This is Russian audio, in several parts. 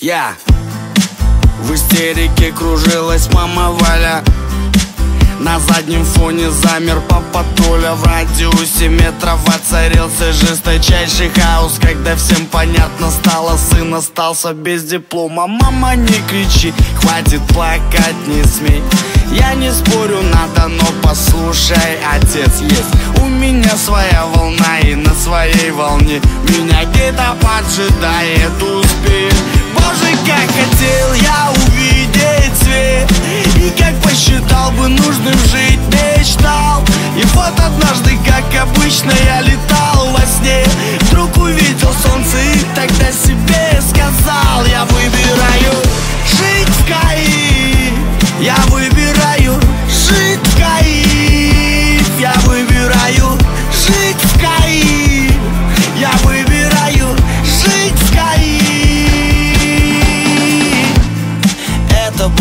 Я. В истерике кружилась мама Валя. На заднем фоне замер папа Толя. В радиусе метров воцарился жесточайший хаос. Когда всем понятно стало, сын остался без диплома. Мама, не кричи, хватит плакать, не смей Я не спорю, надо, но послушай, отец есть. У меня своя волна и на своей волне. Меня где-то поджидает успех Боже, как хотел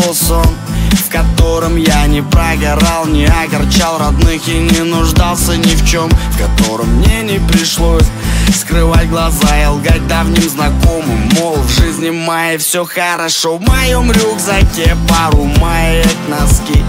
был сон в котором я не прогорал, не огорчал родных и не нуждался ни в чем В котором мне не пришлось скрывать глаза и лгать давним знакомым. Мол, в жизни моей все хорошо, в моем рюкзаке пару маек, носки.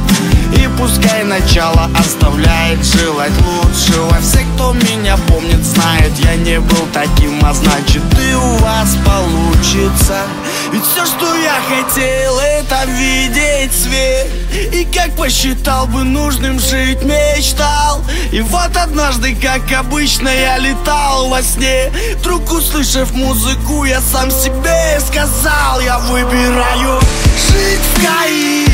И пускай начало оставляет желать лучшего. Все, кто меня помнит, знают, я не был таким А значит, и у вас получится Ведь все, что я хотел, это видеть свет. И как посчитал бы нужным жить, мечтал. И вот однажды, как обычно, я летал во сне. Вдруг услышав музыку, я сам себе сказал Я выбираю жить в Каи